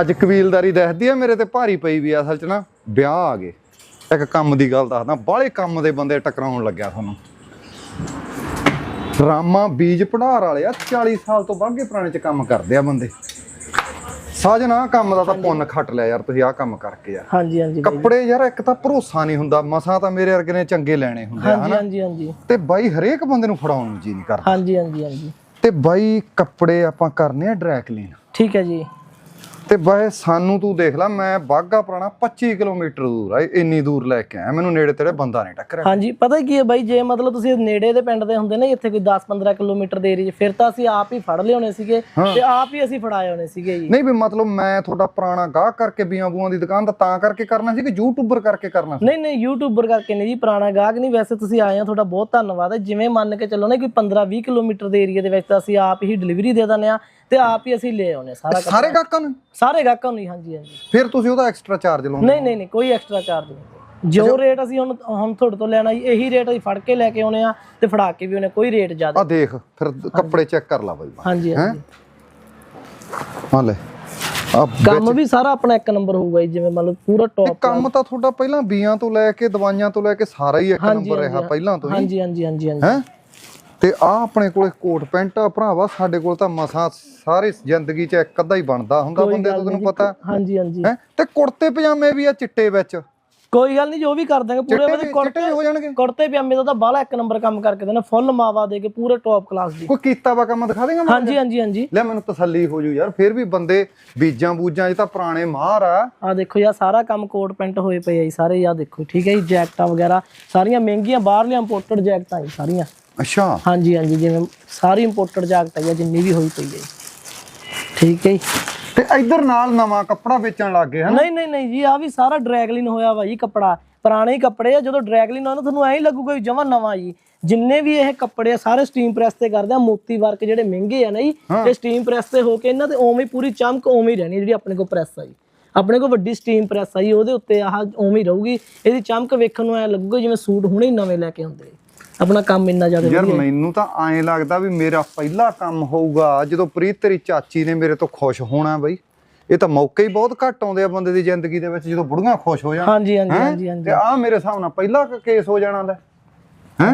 ਅੱਜ ਕਬੀਲਦਾਰੀ ਦੱਸਦੀ ਆ ਮੇਰੇ ਤੇ ਭਾਰੀ ਪਈ ਵੀ ਆ ਅਸਲ ਚ ਨਾ ਵਿਆਹ ਆ ਗਏ। ਇੱਕ ਕੰਮ ਦੀ ਗੱਲ ਦੱਸਦਾ ਬਾਹਲੇ ਕੰਮ ਦੇ ਬੰਦੇ ਟਕਰਾਉਣ ਲੱਗਿਆ ਤੁਹਾਨੂੰ। ਰਾਮਾ ਬੀਜ ਪੜਾਰ ਵਾਲੇ ਆ 40 ਸਾਲ ਤੋਂ ਬਾਅਦ ਪੁਰਾਣੇ ਚ ਕੰਮ ਕਰਦੇ ਆ ਬੰਦੇ। ਸਾਜਣਾ ਕੰਮ ਦਾ ਤਾਂ ਪੁੰਨ ਖੱਟ ਲਿਆ ਯਾਰ ਤੁਸੀਂ ਆਹ ਕੰਮ ਕਰਕੇ ਯਾਰ ਹਾਂਜੀ ਹਾਂਜੀ ਬਾਈ ਕੱਪੜੇ ਯਾਰ ਇੱਕ ਤਾਂ ਭਰੋਸਾ ਨਹੀਂ ਹੁੰਦਾ ਮਸਾਂ ਤਾਂ ਮੇਰੇ ਵਰਗੇ ਨੇ ਚੰਗੇ ਲੈਣੇ ਹੁੰਦੇ ਆ ਹਾਂਜੀ ਹਨਾ? ਹਾਂਜੀ ਹਾਂਜੀ। ਤੇ ਬਾਈ ਹਰੇਕ ਬੰਦੇ ਨੂੰ ਫੜਾਉਣ ਨੂੰ ਜੀ ਨਹੀਂ ਕਰਦਾ। ਹਾਂਜੀ ਹਾਂਜੀ ਹਾਂਜੀ। ਤੇ ਬਾਈ ਕੱਪੜੇ ਆਪਾਂ ਕਰਨੇ ਆ ਡਰਾਈ ਕਲੀਨ ਠੀਕ ਹੈ ਜੀ। ਤੇ ਬਾਈ ਸਾਨੂੰ ਤੂੰ ਦੇਖ ਲੈ ਮੈਂ ਬਾਗਾ ਪੁਰਾਣਾ 25 ਕਿਲੋਮੀਟਰ ਦੂਰ ਆ ਇੰਨੀ ਦੂਰ ਲੈ ਕੇ ਆਇਆ। ਮੈਨੂੰ ਨੇੜੇ ਤੇੜੇ ਬੰਦਾ ਨਹੀਂ ਟੱਕਰਿਆ। ਹਾਂਜੀ ਪਤਾ ਕੀ ਹੈ ਬਾਈ ਜੇ ਮਤਲਬ ਤੁਸੀਂ ਨੇੜੇ ਦੇ ਪਿੰਡ ਦੇ ਹੁੰਦੇ ਨੇ ਇੱਥੇ ਕੋਈ 10-15 ਕਿਲੋਮੀਟਰ ਦੇ ਏਰੀਏ ਫਿਰ ਤਾਂ ਅਸੀਂ ਆਪ ਹੀ ਫੜ ਲਿਆਉਣੇ ਸੀਗੇ ਤੇ ਆਪ ਹੀ ਅਸੀਂ ਫੜਾਏ ਹੋਣੇ ਸੀਗੇ ਜੀ। ਨਹੀਂ ਵੀ ਮਤਲਬ ਮੈਂ ਤੁਹਾਡਾ ਪੁਰਾਣਾ ਗਾਹਕ ਕਰਕੇ ਬੀਆਂ ਬੂਆਂ ਦੀ ਦੁਕਾਨ ਦਾ ਤਾਂ ਕਰਕੇ ਕਰਨਾ ਸੀ ਕਿ ਯੂਟਿਊਬਰ ਕਰਕੇ ਕਰਨਾ ਸੀ? ਨਹੀਂ ਨਹੀਂ ਯੂਟਿਊਬਰ ਕਰਕੇ ਨਹੀਂ ਜੀ ਪੁਰਾਣਾ ਗਾਹਕ ਨਹੀਂ। ਵੈਸੇ ਤੁਸੀਂ ਆਏ ਹੋ ਤੁਹਾਡਾ ਬਹੁਤ ਧੰਨਵਾਦ ਹੈ। ਜਿਵੇਂ ਮੰਨ ਕੇ ਚੱਲੋ ਨਾ ਕੋਈ 15-20 ਕਿਲੋਮੀਟਰ ਦੇ ਏਰੀਆ ਦੇ ਵਿੱਚ ਤਾਂ ਅਸੀਂ ਆਪ ਹੀ ਡਿਲੀਵਰੀ ਦੇ ਦਿੰਦੇ ਆ ਤੇ ਆਪ ਹੀ ਅਸੀਂ ਲੈ ਆਉਨੇ ਸਾਰਾ ਸਾਰੇ ਗਾਹਕਾਂ ਨੂੰ? ਸਾਰੇ ਗਾਹਕਾਂ ਨੂੰ ਹੀ ਹਾਂਜੀ ਹਾਂਜੀ। ਫਿਰ ਤੁਸੀਂ ਉਹਦਾ ਐਕਸਟਰਾ ਚਾਰਜ ਲਾਉਂਦੇ ਨਹੀਂ ਨਹੀਂ ਨਹੀਂ ਕੋਈ ਐਕਸਟਰਾ ਚਾਰਜ ਨਹੀਂ। ਜੋ ਰੇਟ ਅਸੀਂ ਹੁਣ ਹੁਣ ਤੁਹਾਡੇ ਤੋਂ ਲੈਣਾ ਜੀ ਇਹੀ ਰੇਟ ਅਸੀਂ ਫੜ ਕੇ ਲੈ ਕੇ ਆਉਨੇ ਆ ਤੇ ਫੜਾ ਕੇ ਵੀ ਆਉਨੇ ਕੋਈ ਰੇਟ ਜ਼ਿਆਦਾ ਆ ਦੇਖ ਫਿਰ ਕੱਪੜੇ ਚੈੱਕ ਕਰ ਲਾ ਬਾਈ ਹਾਂਜੀ ਹਾਂਜੀ। ਹਾਂ ਲੈ ਆ ਕੰਮ ਵੀ ਸਾਰਾ ਆਪਣਾ ਇੱਕ ਨੰਬਰ ਹੋਊਗਾ ਜੀ ਜਿਵੇਂ ਮੰਨ ਲਓ ਪੂਰਾ ਟੌਪ ਕੰਮ ਤਾਂ ਤੁਹਾਡਾ ਪਹਿਲਾਂ ਬੀਆਂ ਤੋਂ ਲੈ ਕੇ ਦਵਾਈਆਂ ਤੋਂ ਲੈ ਕੇ ਸਾਰਾ ਹੀ ਇੱਕ ਨੰਬਰ ਰਿਹਾ ਪਹਿਲਾਂ ਤੋਂ ਹੀ। ਹਾਂਜੀ ਹਾਂਜੀ ਹਾਂਜੀ ਹਾਂਜੀ। ਹੈ? ਤੇ ਆ ਆਪਣੇ ਕੋਲੇ ਕੋਟ ਪੈਂਟ ਆ ਭਰਾਵਾ ਸਾਡੇ ਕੋਲ ਤਾਂ ਮਸਾਂ ਸਾਰੀ ਜ਼ਿੰਦਗੀ 'ਚ ਇੱਕ ਅੱਧਾ ਹੀ ਬਣਦਾ ਹੁੰਦਾ ਬੰਦੇ ਤੋਂ ਤੈਨੂੰ ਪਤਾ। ਹਾਂਜੀ ਹਾਂਜੀ। ਹੈ? ਤੇ ਕੁੜਤੇ ਪਜਾਮੇ ਵੀ ਆ ਚਿੱਟੇ ਵਿੱਚ। ਕੋਈ ਗੱਲ ਨਹੀਂ ਜੋ ਵੀ ਕਰ ਦਾਂਗੇ ਪੂਰੇ ਚਿੱਟੇ ਵੀ- ਕੁੜਤੇ ਚਿੱਟੇ ਵੀ ਹੋ ਜਾਣਗੇ। ਕੁੜਤੇ ਪਜਾਮੇ ਦਾ ਤਾਂ ਬਾਹਲਾ ਇੱਕ ਨੰਬਰ ਕੰਮ ਕਰਕੇ ਦੇਣਾ ਫੁੱਲ ਮਾਵਾ ਦੇ ਕੇ ਪੂਰੇ ਟੌਪ ਕਲਾਸ ਦੀ। ਕੋਈ ਕੀਤਾ ਵਾ ਕੰਮ ਦਿਖਾ ਦੇਗਾ ਹਾਂਜੀ ਹਾਂਜੀ ਹਾਂਜੀ। ਲੈ ਮੈਨੂੰ ਤਸੱਲੀ ਹੋ ਜੂ ਯਾਰ ਫਿਰ ਵੀ ਬੰਦੇ ਬੀਜਾਂ ਬੂਜਾਂ 'ਚ ਤਾਂ ਪੁਰਾਣੇ ਮਾਹਰ ਆ। ਆ ਦੇਖੋ ਯਾ ਸਾਰਾ ਕੰਮ ਕੋਟ ਪੈਂਟ ਹੋਏ ਪਏ ਆ ਜੀ ਸਾਰੇ ਆ ਦੇਖੋ ਠੀਕ ਹੈ ਜੀ ਜੈਕਟਾਂ ਵਗੈਰਾ ਸਾਰੀਆਂ ਮਹਿੰਗੀਆਂ ਬਾਹਰਲੀਆਂ ਇੰਪੋਰਟਡ ਜੈਕਟਾਂ ਜੀ ਸਾਰੀਆਂ। ਅੱਛਾ। ਹਾਂਜੀ ਹਾਂਜੀ ਜਿਵੇਂ ਸਾਰੀ ਇੰਪੋਰਟਡ ਜੈਕਟ ਹੈ ਜਿੰਨੀ ਵੀ ਹੋਈ ਪਈ ਹੈ। ਠੀਕ ਹੈ ਜੀ। ਤੇ ਇੱਧਰ ਨਾਲ ਨਵਾਂ ਕੱਪੜਾ ਵੇਚਣ ਲੱਗ ਗਏ ਹਨ? ਨਹੀਂ ਨਹੀਂ ਨਹੀਂ ਜੀ ਆ ਵੀ ਸਾਰਾ ਡਰੈਗਲਿਨ ਹੋਇਆ ਵਾ ਜੀ ਕੱਪੜਾ। ਪੁਰਾਣੇ ਹੀ ਕੱਪੜੇ ਆ ਜਦੋਂ ਡਰੈਗਲਿਨ ਹੋਣਾ ਤੁਹਾਨੂੰ ਐਂ ਹੀ ਲੱਗੂਗਾ ਵੀ ਜਮਾ ਨਵਾਂ ਜੀ। ਜਿੰਨੇ ਵੀ ਇਹ ਕੱਪੜੇ ਆ ਸਾਰੇ ਸਟੀਮ ਪ੍ਰੈਸ ਤੇ ਕਰਦੇ ਆ ਮੋਤੀ ਵਰਕ ਜਿਹੜੇ ਮਹਿੰਗੇ ਆ ਨਾ ਜੀ ਇਹ ਸਟੀਮ ਪ੍ਰੈਸ ਤੇ ਹੋ ਕੇ ਇਹਨਾਂ ਤੇ ਉਵੇਂ ਹੀ ਪੂਰੀ ਚਮਕ ਉਵੇਂ ਹੀ ਰਹਿਣੀ ਜਿਹੜੀ ਆਪਣੇ ਕੋਲ ਪ੍ਰੈਸ ਆ ਜੀ। ਆਪਣੇ ਕੋਲ ਵੱਡੀ ਸਟੀਮ ਪ੍ਰੈਸ ਆ ਜੀ ਉਹਦੇ ਉੱਤੇ ਆਹ ਉਵੇਂ ਹੀ ਰਹੂਗੀ। ਇਹਦੀ ਚਮਕ ਵੇਖਣ ਨੂੰ ਐ ਲੱਗੂਗਾ ਜਿਵੇਂ ਸੂਟ ਹੁਣੇ ਹੀ ਨਵੇਂ ਲੈ ਕੇ ਆਉਂਦੇ। ਆਪਣਾ ਕੰਮ ਇੰਨਾ ਜ਼ਿਆਦਾ ਯਾਰ ਮੈਨੂੰ ਤਾਂ ਐਂ ਲੱਗਦਾ ਵੀ ਮੇਰਾ ਪਹਿਲਾ ਕੰਮ ਹੋਊਗਾ ਜਦੋਂ ਪ੍ਰੀਤ ਤੇਰੀ ਚਾਚੀ ਨੇ ਮੇਰੇ ਤੋਂ ਖੁਸ਼ ਹੋਣਾ ਬਈ। ਇਹ ਤਾਂ ਮੌਕੇ ਹੀ ਬਹੁਤ ਘੱਟ ਆਉਂਦੇ ਆ ਬੰਦੇ ਦੀ ਜ਼ਿੰਦਗੀ ਦੇ ਵਿੱਚ ਜਦੋਂ ਬੁੜੀਆਂ ਖੁਸ਼ ਹੋ ਜਾਣ। ਹਾਂਜੀ ਹਾਂਜੀ ਹੈਂ? ਹਾਂਜੀ ਹਾਂਜੀ। ਤੇ ਆ ਮੇਰੇ ਹਿਸਾਬ ਨਾਲ ਪਹਿਲਾ ਕੇਸ ਹੋ ਜਾਣਾ ਲੈ ਹੈ?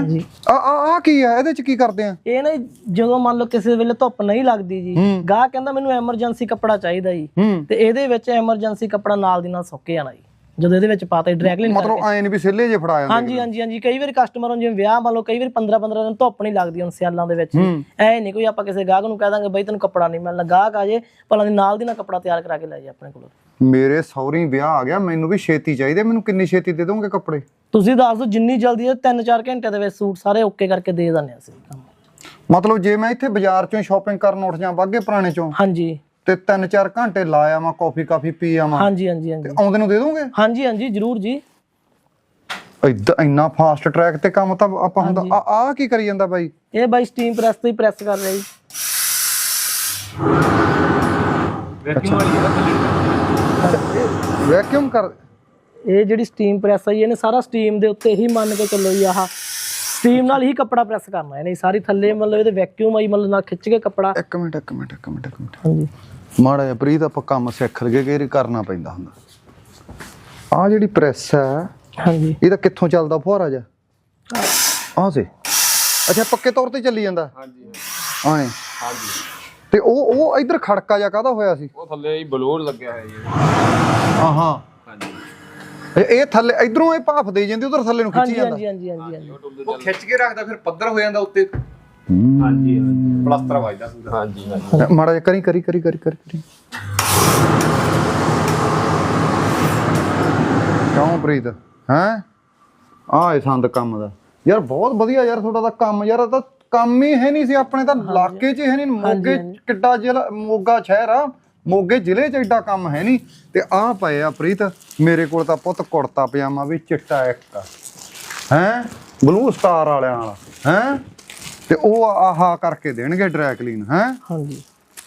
ਆ ਆ ਕੀ ਆ? ਇਹਦੇ ਚ ਕੀ ਕਰਦੇ ਆ? ਇਹ ਨਾ ਜਦੋਂ ਮੰਨ ਲਓ ਕਿਸੇ ਵੇਲੇ ਧੁੱਪ ਨਹੀਂ ਲੱਗਦੀ ਜੀ ਗਾਹ ਕਹਿੰਦਾ ਮੈਨੂੰ ਐਮਰਜੈਂਸੀ ਕੱਪੜਾ ਚਾਹੀਦਾ ਜੀ। ਹੂੰ। ਤੇ ਇਹਦੇ ਵਿੱਚ ਐਮਰਜੈਂਸੀ ਕੱਪੜਾ ਨਾਲ ਦੀ ਨਾਲ ਸੁੱਕ ਜਾਣਾ ਜੀ। ਜਦੋਂ ਇਹਦੇ ਵਿੱਚ ਪਾਤਾ ਡਰੈਗਲਿਨ ਮਤਲਬ ਐਂ ਨਹੀਂ ਵੀ ਸੇਲੇ ਜੇ ਫੜਾ ਜਾਂਦੇ ਹਾਂਜੀ ਹਾਂਜੀ ਹਾਂਜੀ। ਕਈ ਵਾਰੀ ਕਸਟਮਰ ਨੂੰ ਜਿਵੇਂ ਵਿਆਹ ਮੰਨ ਲਓ ਕਈ ਵਾਰੀ 15 15 ਦਿਨ ਧੁੱਪ ਨਹੀਂ ਲੱਗਦੀ ਹੁਣ ਸਿਆਲਾਂ ਦੇ ਵਿੱਚ। ਐ ਨਹੀਂ ਕੋਈ ਆਪਾਂ ਕਿਸੇ ਗਾਹਕ ਨੂੰ ਕਹਿ ਦਾਂਗੇ ਬਈ ਤੈਨੂੰ ਕੱਪੜਾ ਨਹੀਂ ਮਿਲਣਾ ਗਾਹਕ ਆ ਜੇ ਭਲਾ ਦੀ ਨਾਲ ਦੀ ਨਾਲ ਕੱਪੜਾ ਤਿਆਰ ਕਰਾ ਕੇ ਲੈ ਜਾ ਆਪਣੇ ਕੋਲ। ਮੇਰੇ ਸੌਰੀ ਵਿਆਹ ਆ ਗਿਆ ਮੈਨੂੰ ਵੀ ਛੇਤੀ ਚਾਹੀਦੇ ਮੈਨੂੰ ਕਿੰਨੀ ਛੇਤੀ ਦੇ ਦੋਗੇ ਕੱਪੜੇ? ਤੁਸੀਂ ਦੱਸ ਦਿਓ ਜਿੰਨੀ ਜਲਦੀ ਇਹ 3-4 ਘੰਟੇ ਦੇ ਵਿੱਚ ਸੂਟ ਸਾਰੇ ਓਕੇ ਕਰਕੇ ਦੇ ਦਿੰਦੇ ਹਾਂ ਅਸੀਂ ਕੰਮ। ਮਤਲਬ ਜੇ ਮੈਂ ਇੱਥੇ ਬਾਜ਼ਾਰ ਚੋਂ ਸ਼ਾਪਿੰਗ ਕਰਨ ਉੱਠ ਜਾਂ ਬਾਗੇ ਪੁਰਾਣੇ ਚੋਂ? ਹਾਂਜੀ। ਤੇ 3-4 ਘੰਟੇ ਲਾ ਆਵਾਂ ਕਾਫੀ ਕਾਫੀ ਪੀ ਆਵਾਂ। ਹਾਂਜੀ ਹਾਂਜੀ ਹਾਂਜੀ। ਆਉਂਦੇ ਨੂੰ ਦੇ ਦੋਗੇ? ਹਾਂਜੀ ਹਾਂਜੀ ਜਰੂਰ ਜੀ। ਇਦਾਂ ਇੰਨਾ ਫਾਸਟ ਟਰੈਕ ਤੇ ਕੰਮ ਤਾਂ ਆਪਾਂ ਹੁੰਦਾ। ਆ ਆ ਕੀ ਕਰੀ ਜਾਂਦਾ ਬਾਈ? ਇਹ ਬਾਈ ਸਟੀਮ ਪ੍ਰੈਸ ਤੇ ਹੀ ਪ੍ਰੈਸ ਕਰ ਰਿਹਾ ਜੀ। ਵੈਕਿਊਮ ਕਰ ਇਹ ਜਿਹੜੀ ਸਟੀਮ ਪ੍ਰੈਸ ਆ ਜੀ ਇਹਨੇ ਸਾਰਾ ਸਟੀਮ ਦੇ ਉੱਤੇ ਹੀ ਮੰਨ ਕੇ ਚੱਲੋ ਜੀ ਆਹ। ਸਟੀਮ ਨਾਲ ਹੀ ਕੱਪੜਾ ਪ੍ਰੈਸ ਕਰਨਾ ਇਹਨੇ। ਸਾਰੀ ਥੱਲੇ ਮਤਲਬ ਇਹਦੇ ਵੈਕਿਊਮ ਆਈ ਮਤਲਬ ਨਾਲ ਖਿੱਚ ਕੇ ਕੱਪੜਾ। ਇੱਕ ਮਿੰਟ ਇੱਕ ਮਿੰਟ ਇੱਕ ਮਿੰਟ ਇੱਕ ਮਿੰਟ। ਹਾਂਜੀ। ਮਾੜਾ ਜਿਹਾ ਪ੍ਰੀਤ ਆਪਾਂ ਕੰਮ ਸਿੱਖ ਲਗੇ ਕਿ ਇਹ ਕਰਨਾ ਪੈਂਦਾ ਹੁੰਦਾ। ਆ ਜਿਹੜੀ ਪ੍ਰੈਸ ਹੈ ਹਾਂਜੀ। ਇਹਦਾ ਕਿੱਥੋਂ ਚੱਲਦਾ ਫੁਹਾਰਾ ਜਾ ਆਹ ਸੇ। ਅੱਛਾ ਪੱਕੇ ਤੌਰ ਤੇ ਚੱਲੀ ਜਾਂਦਾ? ਹਾਂਜੀ। ਹਾਂ ਹਾਂਜੀ। ਤੇ ਉਹ ਉਹ ਇਧਰ ਖੜਕਾ ਜਾ ਕਾਹਦਾ ਹੋਇਆ ਸੀ? ਉਹ ਥੱਲੇ ਹੀ ਬਲੂਰ ਲੱਗਿਆ ਹੈ ਜੀ। ਹਾਂ ਹਾਂ ਹਾਂਜੀ। ਇਹ- ਇਹ ਥੱਲੇ ਇਧਰੋਂ ਇਹ ਭਾਫ ਦੇ ਜਾਂਦੀ ਉਧਰ ਥੱਲੇ ਨੂੰ ਖਿੱਚੀ ਜਾਂਦਾ? ਹਾਂਜੀ ਹਾਂਜੀ ਹਾਂਜੀ ਹਾਂਜੀ। ਉਹ ਖਿੱਚ ਕੇ ਰੱਖਦਾ ਫਿਰ ਪੱਧਰ ਹੋ ਜਾਂਦਾ ਉੱਤੇ। ਹਾਂਜੀ ਪਲਸਤਰ ਵੱਜਦਾ ਪੂਰਾ ਹਾਂਜੀ ਹਾਂਜੀ। ਮਾੜਾ ਜਿਹਾ ਕਰੀ ਕਰੀ ਕਰੀ ਕਰੀ ਕਰੀ ਕਰੀ। ਕਿਉਂ ਪ੍ਰੀਤ? ਹੈ? ਆਹ ਇਹ ਸੰਦ ਕੰਮ ਦਾ। ਯਾਰ ਬਹੁਤ ਵਧੀਆ ਯਾਰ ਤੁਹਾਡਾ ਤਾਂ ਕੰਮ। ਯਾਰ ਇਹ ਤਾਂ ਕੰਮ ਹੀ ਹੈ ਨਹੀਂ ਸੀ ਆਪਣੇ ਤਾਂ। ਇਲਾਕੇ 'ਚ ਹੈ ਨਹੀਂ। ਮੋਗੇ ਕਿੱਡਾ ਜ਼ਿਲ੍ਹਾ ਮੋਗਾ ਸ਼ਹਿਰ ਆ। ਮੋਗੇ ਜ਼ਿਲ੍ਹੇ 'ਚ ਐਡਾ ਕੰਮ ਹੈ ਨਹੀਂ। ਤੇ ਆਹ ਪਏ ਆ ਪ੍ਰੀਤ ਮੇਰੇ ਕੋਲ ਤਾਂ ਪੁੱਤ ਕੁੜਤਾ ਪਜਾਮਾ ਵੀ ਚਿੱਟਾ ਇੱਕ ਹੈ? ਬਲੂ ਸਟਾਰ ਵਾਲਿਆਂ ਵਾਲਾ। ਹੈ? ਤੇ ਉਹ ਆਹਾ ਕਰਕੇ ਦੇਣਗੇ ਡਰਾਈ ਕਲੀਨ ਹੈ? ਹਾਂਜੀ।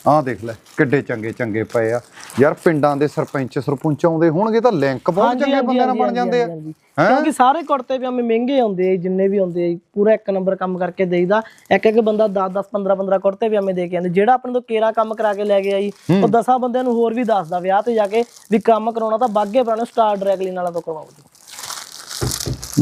ਆਹ ਦੇਖ ਲੈ ਕਿੱਡੇ ਚੰਗੇ ਚੰਗੇ ਪਏ ਆ। ਯਾਰ ਪਿੰਡਾਂ ਦੇ ਸਰਪੰਚ ਸਰਪੰਚ ਆਉਂਦੇ ਹੋਣਗੇ ਤਾਂ ਲਿੰਕ ਬਹੁਤ ਚੰਗੇ ਬੰਦੇ ਨਾਲ ਬਣ ਜਾਂਦੇ ਆ। ਕਿਉਂਕਿ ਸਾਰੇ ਕੁੜਤੇ ਪਜਾਮੇ ਮਹਿੰਗੇ ਆਉਂਦੇ ਆ ਜਿੰਨੇ ਵੀ ਆਉਂਦੇ ਆ। ਪੂਰਾ ਇੱਕ ਨੰਬਰ ਕੰਮ ਕਰਕੇ ਦੇਈਦਾ। ਇੱਕ ਇੱਕ ਬੰਦਾ 10 10 15 15 ਕੁੜਤੇ ਪਜਾਮੇ ਦੇ ਕੇ ਆਉਂਦੇ। ਜਿਹੜਾ ਆਪਣੇ ਤੋਂ ਕੇਰਾ ਕੰਮ ਕਰਾ ਕੇ ਲੈ ਗਿਆ ਜੀ ਉਹ ਦਸਾਂ ਬੰਦਿਆਂ ਨੂੰ ਹੋਰ ਵੀ ਦੱਸਦਾ ਵਿਆਹ ਤੇ ਜਾ ਕੇ ਵੀ ਕੰਮ ਕਰਾਉਣਾ ਤਾਂ ਬਾਗੇ ਪੁਰਾਣੇ ਸਟਾਰ ਡਰੈਗਲਿਨ ਵਾਲਾ ਤੋਂ ਕਰਵਾਓ ਜੀ।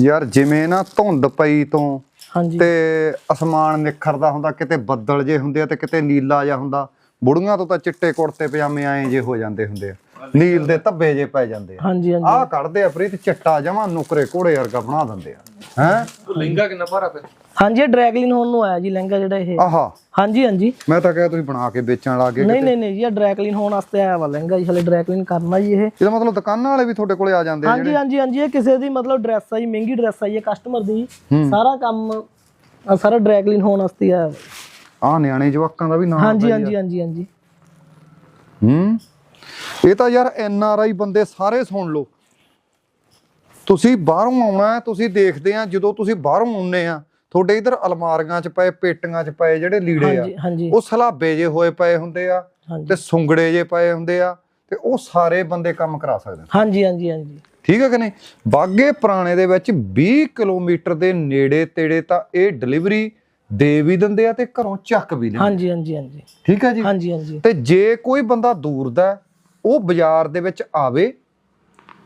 ਯਾਰ ਜਿਵੇਂ ਨਾ ਧੁੰਦ ਪਈ ਤੋਂ ਹਾਂਜੀ। ਤੇ ਅਸਮਾਨ ਨਿਖਰਦਾ ਹੁੰਦਾ ਕਿਤੇ ਬੱਦਲ ਜੇ ਹੁੰਦੇ ਆ ਤੇ ਕਿਤੇ ਨੀਲਾ ਜਿਹਾ ਹੁੰਦਾ। ਬੁੜੀਆਂ ਤੋਂ ਤਾਂ ਚਿੱਟੇ ਕੁੜਤੇ ਪਜਾਮੇ ਆਏ ਜੇ ਹੋ ਜਾਂਦੇ ਹੁੰਦੇ ਆ। ਨੀਲ ਦੇ ਧੱਬੇ ਜੇ ਪੈ ਜਾਂਦੇ ਆ। ਹਾਂਜੀ ਹਾਂਜੀ। ਆਹ ਕੱਢਦੇ ਆ ਪ੍ਰੀਤ ਚਿੱਟਾ ਜਮਾ ਨੁਕਰੇ ਘੋੜੇ ਵਰਗਾ ਬਣਾ ਦਿੰਦੇ ਆ। ਹੈ? ਲਹਿੰਗਾ ਕਿੰਨਾ ਭਾਰਾ ਫਿਰ? ਹਾਂਜੀ ਇਹ ਡਰੈਗਲਿਨ ਹੋਣ ਨੂੰ ਆਇਆ ਜੀ ਲਹਿੰਗਾ ਜਿਹੜਾ ਇਹ। ਆਹਾ। ਹਾਂਜੀ ਹਾਂਜੀ। ਮੈਂ ਤਾਂ ਕਿਹਾ ਤੁਸੀਂ ਬਣਾ ਕੇ ਵੇਚਣ ਲੱਗੇ ਨਹੀਂ ਨਹੀਂ ਨਹੀਂ ਜੀ ਇਹ ਡਰੈਗਲਿਨ ਹੋਣ ਵਾਸਤੇ ਆਇਆ ਵਾ ਲਹਿੰਗਾ ਜੀ ਹਲੇ ਡਰੈਗਲਿਨ ਕਰਨਾ ਜੀ ਇਹ। ਇਹਦਾ ਮਤਲਬ ਦੁਕਾਨਾਂ ਵਾਲੇ ਵੀ ਤੁਹਾਡੇ ਕੋਲੇ ਆ ਜਾਂਦੇ ਆ ਹਾਂਜੀ ਹਾਂਜੀ ਹਾਂਜੀ ਇਹ ਕਿਸੇ ਦੀ ਮਤਲਬ ਡਰੈਸ ਆ ਜੀ ਮਹਿੰਗੀ ਡਰੈਸ ਆ ਜੀ ਕਸਟਮਰ ਦੀ। ਸਾਰਾ ਕੰਮ ਸਾਰਾ ਡਰੈਗਲਿਨ ਹੋਣ ਵਾਸਤੇ ਆਇਆ। ਆਹ ਨਿਆਣੇ ਜਵਾਕਾਂ ਦਾ ਵੀ ਨਾਮ ਹਾਂਜੀ ਹਾਂਜੀ ਹਾਂਜੀ ਹਾਂਜੀ। ਹੂੰ। ਇਹ ਤਾਂ ਯਾਰ ਐਨ ਆਰ ਆਈ ਬੰਦੇ ਸਾਰੇ ਸੁਣ ਲਓ। ਤੁਸੀਂ ਬਾਹਰੋਂ ਆਉਣਾ ਤੁਸੀਂ ਦੇਖਦੇ ਆ ਜਦੋਂ ਤੁਸੀਂ ਬਾਹਰੋਂ ਆਉਨੇ ਆ ਤੁਹਾਡੇ ਇਧਰ ਅਲਮਾਰੀਆਂ 'ਚ ਪਏ ਪੇਟੀਆਂ 'ਚ ਪਏ ਜਿਹੜੇ ਲੀੜੇ ਆ ਉਹ ਸਲਾਬੇ ਜੇ ਹੋਏ ਪਏ ਹੁੰਦੇ ਆ ਤੇ ਸੁੰਗੜੇ ਜੇ ਪਏ ਹੁੰਦੇ ਆ ਤੇ ਉਹ ਸਾਰੇ ਬੰਦੇ ਕੰਮ ਕਰਾ ਸਕਦੇ ਹਾਂਜੀ ਹਾਂਜੀ ਹਾਂਜੀ। ਠੀਕ ਹੈ ਕਿ ਨਹੀਂ? ਬਾਗੇ ਪੁਰਾਣੇ ਦੇ ਵਿੱਚ 20 ਕਿਲੋਮੀਟਰ ਦੇ ਨੇੜੇ ਤੇੜੇ ਤਾਂ ਇਹ ਡਿਲੀਵਰੀ ਦੇ ਵੀ ਦਿੰਦੇ ਆ ਤੇ ਘਰੋਂ ਚੱਕ ਵੀ ਲੈਂਦੇ ਹਾਂਜੀ ਹਾਂਜੀ ਹਾਂਜੀ। ਠੀਕ ਹੈ ਜੀ? ਹਾਂਜੀ ਹਾਂਜੀ। ਤੇ ਜੇ ਕੋਈ ਬੰਦਾ ਦੂਰ ਦਾ ਉਹ ਬਾਜ਼ਾਰ ਦੇ ਵਿੱਚ ਆਵੇ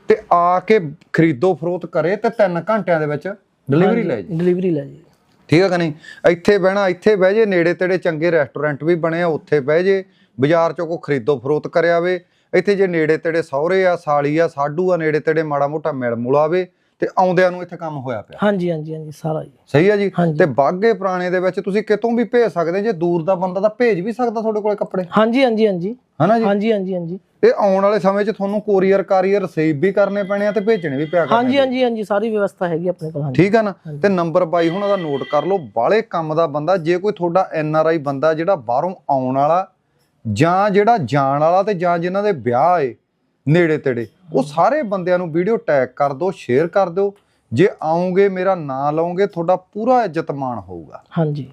ਤੇ ਆ ਕੇ ਖਰੀਦੋ ਫਰੋਤ ਕਰੇ ਤੇ 3 ਘੰਟਿਆਂ ਦੇ ਵਿੱਚ ਡਿਲੀਵਰੀ ਲੈ ਜੇ। ਡਿਲੀਵਰੀ ਲੈ ਜੀ। ਠੀਕ ਹੈ ਕਿ ਨਹੀਂ? ਇੱਥੇ ਬਹਿਣਾ, ਇੱਥੇ ਬਹਿ ਜੇ, ਨੇੜੇ ਤੇੜੇ ਚੰਗੇ ਰੈਸਟੋਰੈਂਟ ਵੀ ਬਣੇ ਆ, ਉੱਥੇ ਬਹਿ ਜੇ, ਬਾਜ਼ਾਰ ਚੋਂ ਕੋ ਖਰੀਦੋ ਫਰੋਤ ਕਰਿਆ ਵੇ, ਇੱਥੇ ਜੇ ਨੇੜੇ ਤੇੜੇ ਸਹੁਰੇ ਆ, ਸਾਲੀ ਆ, ਸਾਡੂ ਆ, ਨੇੜੇ ਤੇੜੇ ਮਾੜਾ ਮੋਟਾ ਮਿਲ ਮੁਲਾਵੇ ਤੇ ਆਉਂਦਿਆਂ ਨੂੰ ਇੱਥੇ ਕੰਮ ਹੋਇਆ ਪਿਆ। ਹਾਂਜੀ ਹਾਂਜੀ ਹਾਂਜੀ ਸਾਰਾ ਜੀ। ਸਹੀ ਆ ਜੀ। ਤੇ ਬਾਗੇ ਪੁਰਾਣੇ ਦੇ ਵਿੱਚ ਤੁਸੀਂ ਕਿਤੋਂ ਵੀ ਭੇਜ ਸਕਦੇ ਜੇ ਦੂਰ ਦਾ ਬੰਦਾ ਤਾਂ ਭੇਜ ਵੀ ਸਕਦਾ ਤੁਹਾਡੇ ਕੋਲੇ ਕੱਪੜੇ। ਹਾਂਜੀ ਹਾਂਜੀ ਹਾਂਜੀ। ਹਨਾ ਜੀ? ਹਾਂਜੀ ਹਾਂਜੀ ਹਾਂਜੀ। ਇਹ ਆਉਣ ਵਾਲੇ ਸਮੇਂ 'ਚ ਤੁਹਾਨੂੰ ਕੋਰੀਅਰ ਕਾਰੀਅਰ ਰਿਸੀਵ ਵੀ ਕਰਨੇ ਪੈਣੇ ਆ ਤੇ ਭੇਜਣੇ ਵੀ ਪਿਆ ਕਰਨੇ ਹਾਂਜੀ ਹਾਂਜੀ ਹਾਂਜੀ ਸਾਰੀ ਵਿਵਸਥਾ ਹੈਗੀ ਆਪਣੇ ਕੋਲ ਹਾਂਜੀ। ਠੀਕ ਆ ਨਾ? ਤੇ ਨੰਬਰ 22 ਹੁਣ ਉਹਦਾ ਨੋਟ ਕਰ ਲਓ ਬਾਲੇ ਕੰਮ ਦਾ ਬੰਦਾ ਜੇ ਕੋਈ ਤੁਹਾਡਾ ਐਨ ਆਰ ਆਈ ਬੰਦਾ ਜਿਹੜਾ ਬਾਹਰੋਂ ਆਉਣ ਵਾਲਾ ਜਾਂ ਜਿਹੜਾ ਜਾਣ ਵਾਲਾ ਤੇ ਜਾਂ ਜਿਨ੍ਹਾਂ ਦੇ ਵਿਆਹ ਏ ਨੇੜੇ ਤੇੜੇ। ਉਹ ਸਾਰੇ ਬੰਦਿਆਂ ਨੂੰ ਵੀਡੀਓ ਟੈਗ ਕਰ ਦਿਓ, ਸ਼ੇਅਰ ਕਰ ਦਿਓ। ਜੇ ਆਉਂਗੇ, ਮੇਰਾ ਨਾਂ ਲਓਗੇ, ਤੁਹਾਡਾ ਪੂਰਾ ਇੱਜ਼ਤ ਮਾਣ ਹੋਊਗਾ। ਹਾਂਜੀ।